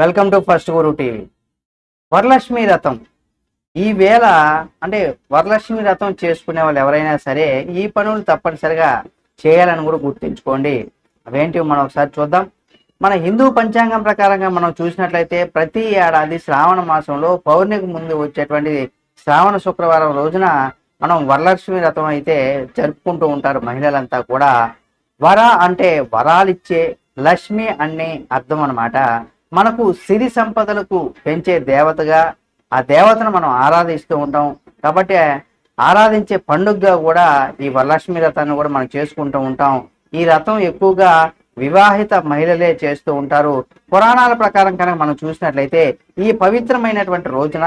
Welcome to first Guru TV. Varalakshmi రథం. ఈ వేళ అంటే వరలక్ష్మి రథం చేసుకునే వాళ్ళు ఎవరైనా సరే ఈ పనులు తప్పనిసరిగా చేయాలని కూడా గుర్తుంచుకోండి. అవేంటి మనం ఒకసారి చూద్దాం. మన హిందూ పంచాంగం ప్రకారంగా మనం చూసినట్లయితే ప్రతి ఏడాది శ్రావణ మాసంలో పౌర్ణికి ముందు వచ్చేటువంటి శ్రావణ శుక్రవారం రోజున మనం వరలక్ష్మి రథం అయితే జరుపుకుంటూ ఉంటారు మహిళలంతా కూడా. వర అంటే వరాలిచ్చే లక్ష్మి అనే అర్థం అనమాట మనకు సిరి సంపదలకు పెంచే దేవతగా ఆ దేవతను మనం ఆరాధిస్తూ ఉంటాం. కాబట్టి ఆరాధించే పండుగగా కూడా ఈ వరలక్ష్మి రథాన్ని కూడా మనం చేసుకుంటూ ఉంటాం. ఈ రథం ఎక్కువగా వివాహిత మహిళలే చేస్తూ ఉంటారు. పురాణాల ప్రకారం కనుక మనం చూసినట్లయితే ఈ పవిత్రమైనటువంటి రోజున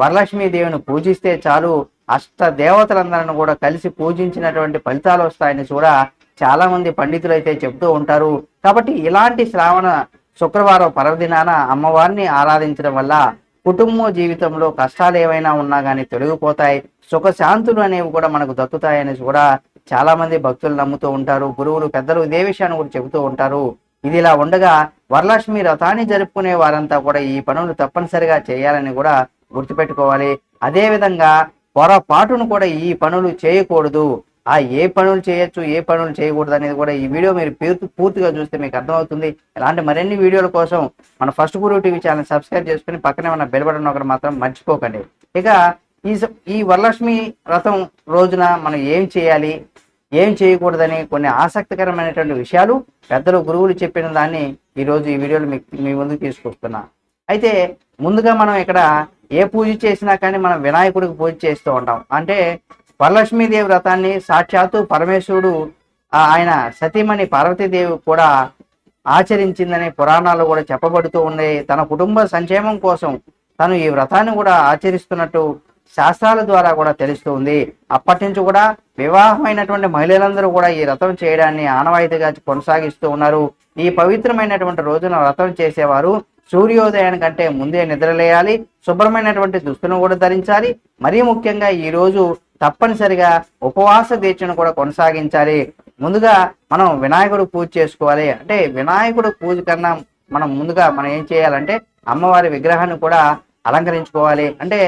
వరలక్ష్మీ దేవిని పూజిస్తే చాలు అష్ట దేవతలందరిని కూడా కలిసి పూజించినటువంటి ఫలితాలు వస్తాయని కూడా చాలా మంది పండితులు అయితే చెప్తూ ఉంటారు. కాబట్టి ఇలాంటి శ్రావణ శుక్రవారం పర్వదినాన అమ్మవారిని ఆరాధించడం వల్ల కుటుంబ జీవితంలో కష్టాలు ఏవైనా ఉన్నా కానీ తొలగిపోతాయి. సుఖశాంతులు అనేవి కూడా మనకు దక్కుతాయని కూడా చాలా మంది భక్తులు నమ్ముతూ ఉంటారు. గురువులు పెద్దలు ఇదే విషయాన్ని కూడా చెబుతూ ఉంటారు. ఇది ఇలా ఉండగా వరలక్ష్మి రథాన్ని జరుపుకునే వారంతా కూడా ఈ పనులు తప్పనిసరిగా చేయాలని కూడా గుర్తుపెట్టుకోవాలి. అదే విధంగా పొరపాటును కూడా ఈ పనులు చేయకూడదు. ఆ ఏ పనులు చేయొచ్చు ఏ పనులు చేయకూడదు అనేది కూడా ఈ వీడియో మీరు పూర్తి పూర్తిగా చూస్తే మీకు అర్థమవుతుంది. ఇలాంటి మరిన్ని వీడియోల కోసం మన first Guru TV channel subscribe చేసుకుని పక్కనే ఉన్న బెల్ బటన్ ఒకటి మాత్రం మర్చిపోకండి. ఇక ఈ ఈ వరలక్ష్మి రథం రోజున మనం ఏం చేయాలి ఏం చేయకూడదని కొన్ని ఆసక్తికరమైనటువంటి విషయాలు పెద్దలు గురువులు చెప్పిన దాన్ని ఈరోజు ఈ వీడియోలో మీకు మీ ముందుకు తీసుకొస్తున్నా. అయితే ముందుగా మనం ఇక్కడ ఏ పూజ చేసినా కానీ మనం వినాయకుడికి పూజ చేస్తూ ఉంటాం. అంటే వరలక్ష్మీదేవి వ్రతాన్ని సాక్షాత్తు పరమేశ్వరుడు ఆయన సతీమణి పార్వతీదేవి కూడా ఆచరించిందని పురాణాలు కూడా చెప్పబడుతూ ఉన్నాయి. తన కుటుంబ సంక్షేమం కోసం తను ఈ వ్రతాన్ని కూడా ఆచరిస్తున్నట్టు శాస్త్రాల ద్వారా కూడా తెలుస్తూ ఉంది అప్పటి నుంచి కూడా వివాహమైనటువంటి మహిళలందరూ కూడా ఈ వ్రతం చేయడాన్ని ఆనవాయితీగా కొనసాగిస్తూ ఉన్నారు. ఈ పవిత్రమైనటువంటి రోజున వ్రతం చేసేవారు సూర్యోదయానికంటే ముందే నిద్రలేయాలి శుభ్రమైనటువంటి దుస్తులను కూడా ధరించాలి. మరీ ముఖ్యంగా ఈ రోజు తప్పనిసరిగా ఉపవాస దీక్షను కూడా కొనసాగించాలి. ముందుగా మనం వినాయకుడు పూజ చేసుకోవాలి. అంటే వినాయకుడు పూజ కన్నా మనం ముందుగా మనం ఏం చేయాలంటే అమ్మవారి విగ్రహాన్ని కూడా అలంకరించుకోవాలి. అంటే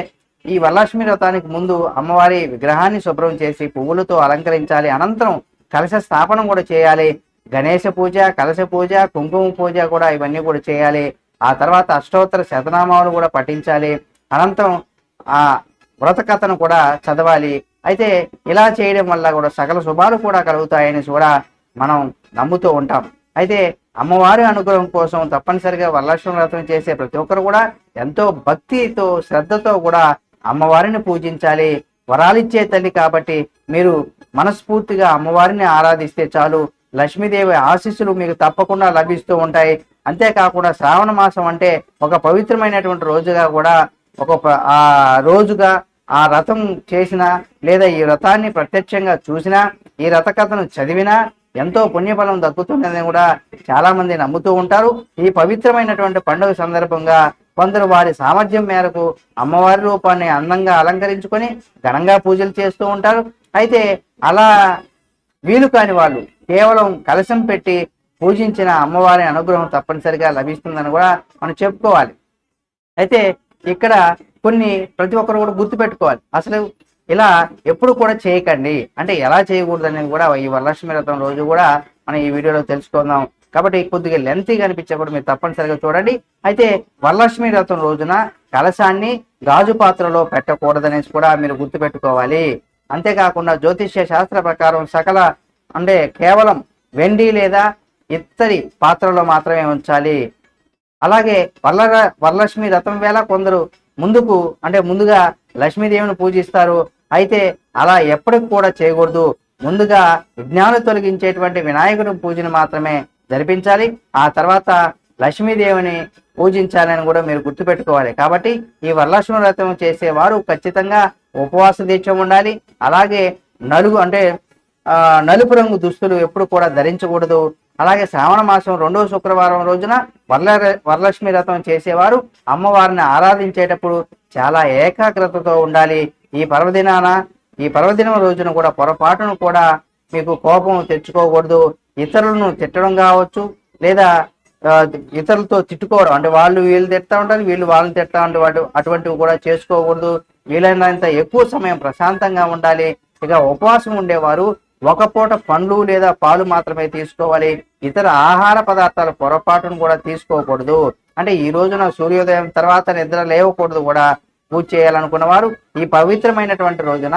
ఈ వరలక్ష్మి వ్రతానికి ముందు అమ్మవారి విగ్రహాన్ని శుభ్రం చేసి పువ్వులతో అలంకరించాలి. అనంతరం కలశ స్థాపనం కూడా చేయాలి. గణేశ పూజ కలశ పూజ కుంకుమ పూజ కూడా ఇవన్నీ కూడా చేయాలి. ఆ తర్వాత అష్టోత్తర శతనామాలు కూడా పఠించాలి. అనంతరం ఆ వ్రత కథను కూడా చదవాలి. అయితే ఇలా చేయడం వల్ల కూడా సకల శుభాలు కూడా కలుగుతాయని కూడా మనం నమ్ముతూ ఉంటాం. అయితే అమ్మవారి అనుగ్రహం కోసం తప్పనిసరిగా వరలక్ష్మి వ్రతం చేసే ప్రతి ఒక్కరు కూడా ఎంతో భక్తితో శ్రద్ధతో కూడా అమ్మవారిని పూజించాలి. వరాలిచ్చే తల్లి కాబట్టి మీరు మనస్ఫూర్తిగా అమ్మవారిని ఆరాధిస్తే చాలు. లక్ష్మీదేవి ఆశీస్సులు మీకు తప్పకుండా లభిస్తూ ఉంటాయి. అంతేకాకుండా శ్రావణ మాసం అంటే ఒక పవిత్రమైనటువంటి రోజుగా కూడా ఒక ఆ రోజుగా ఆ రథం చేసిన లేదా ఈ రథాన్ని ప్రత్యక్షంగా చూసినా ఈ రథ కథను చదివినా ఎంతో పుణ్యఫలం దక్కుతుందని కూడా చాలా మంది నమ్ముతూ ఉంటారు. ఈ పవిత్రమైనటువంటి పండుగ సందర్భంగా కొందరు వారి సామర్థ్యం మేరకు అమ్మవారి రూపాన్ని అందంగా అలంకరించుకొని ఘనంగా పూజలు చేస్తూ ఉంటారు. అయితే అలా వీలు కాని వాళ్ళు కేవలం కలశం పెట్టి పూజించిన అమ్మవారి అనుగ్రహం తప్పనిసరిగా లభిస్తుందని కూడా మనం చెప్పుకోవాలి. అయితే ఇక్కడ కొన్ని ప్రతి ఒక్కరు కూడా గుర్తుపెట్టుకోవాలి అసలు ఇలా ఎప్పుడు కూడా చేయకండి. అంటే ఎలా చేయకూడదు అనేది కూడా ఈ వరలక్ష్మి రథం రోజు కూడా మనం ఈ వీడియోలో తెలుసుకుందాం. కాబట్టి కొద్దిగా లెంతీగా అనిపించే కూడా మీరు తప్పనిసరిగా చూడండి. అయితే వరలక్ష్మి రథం రోజున కలశాన్ని గాజు పాత్రలో పెట్టకూడదనేసి కూడా మీరు గుర్తుపెట్టుకోవాలి అంతేకాకుండా జ్యోతిష్య శాస్త్ర ప్రకారం సకల అంటే కేవలం వెండి లేదా ఇత్తడి పాత్రలో మాత్రమే ఉంచాలి. అలాగే వల్ల వరలక్ష్మి రథం వేళ కొందరు ముందుకు అంటే ముందుగా లక్ష్మీదేవిని పూజిస్తారు. అయితే అలా ఎప్పటికి కూడా చేయకూడదు. ముందుగా విజ్ఞానం తొలగించేటువంటి వినాయకుడి పూజను మాత్రమే జరిపించాలి. ఆ తర్వాత లక్ష్మీదేవిని పూజించాలని కూడా మీరు గుర్తుపెట్టుకోవాలి. కాబట్టి ఈ వరలక్ష్మి వ్రతం చేసేవారు ఖచ్చితంగా ఉపవాస దీక్ష ఉండాలి. అలాగే నలుగు అంటే నలుపు రంగు దుస్తులు ఎప్పుడు కూడా ధరించకూడదు. అలాగే శ్రావణ మాసం రెండవ శుక్రవారం రోజున వరల వరలక్ష్మి రథం చేసేవారు. అమ్మవారిని ఆరాధించేటప్పుడు చాలా ఏకాగ్రతతో ఉండాలి. ఈ పర్వదినాన ఈ పర్వదినం రోజున కూడా పొరపాటును కూడా మీకు కోపం తెచ్చుకోకూడదు. ఇతరులను తిట్టడం కావచ్చు లేదా ఇతరులతో తిట్టుకోవడం. అంటే వాళ్ళు వీళ్ళు తిడతా ఉంటారు వీళ్ళు వాళ్ళని తిడతా ఉంటారు అటువంటివి కూడా చేసుకోకూడదు. వీలైనంత ఎక్కువ సమయం ప్రశాంతంగా ఉండాలి. ఇక ఉపవాసం ఉండేవారు. ఒక పూట పండ్లు లేదా పాలు మాత్రమే తీసుకోవాలి. ఇతర ఆహార పదార్థాల పొరపాటును కూడా తీసుకోకూడదు. అంటే ఈ రోజున సూర్యోదయం తర్వాత నిద్ర లేవకూడదు కూడా. పూజ చేయాలనుకున్న వారు ఈ పవిత్రమైనటువంటి రోజున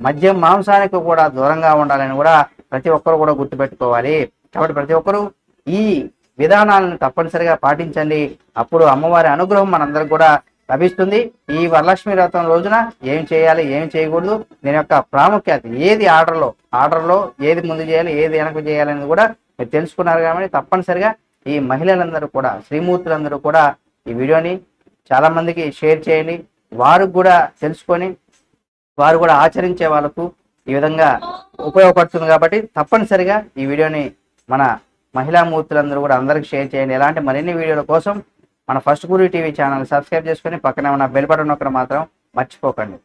మద్యం మాంసానికి కూడా దూరంగా ఉండాలని కూడా ప్రతి ఒక్కరు కూడా గుర్తుపెట్టుకోవాలి. కాబట్టి ప్రతి ఒక్కరూ ఈ విధానాలను తప్పనిసరిగా పాటించండి. అప్పుడు అమ్మవారి అనుగ్రహం మనందరికి కూడా లభిస్తుంది. ఈ వరలక్ష్మి వ్రతం రోజున ఏం చేయాలి ఏం చేయకూడదు దీని యొక్క ప్రాముఖ్యత ఏది ఆర్డర్లో ఆర్డర్లో ఏది ముందు చేయాలి ఏది వెనక చేయాలి అనేది కూడా మీరు తెలుసుకున్నారు కాబట్టి తప్పనిసరిగా ఈ మహిళలందరూ కూడా శ్రీమూర్తులందరూ కూడా ఈ వీడియోని చాలా మందికి షేర్ చేయండి. వారు కూడా తెలుసుకొని వారు కూడా ఆచరించే వాళ్ళకు ఈ విధంగా ఉపయోగపడుతుంది కాబట్టి తప్పనిసరిగా ఈ వీడియోని మన మహిళా మూర్తులందరూ కూడా అందరికి షేర్ చేయండి. ఎలాంటి మరిన్ని వీడియోల కోసం మన ఫస్ట్ గురి టీవీ ఛానల్ సబ్స్క్రైబ్ చేసుకొని పక్కనే ఉన్న బెల్ బటన్ నొక్కడం మాత్రం మర్చిపోకండి.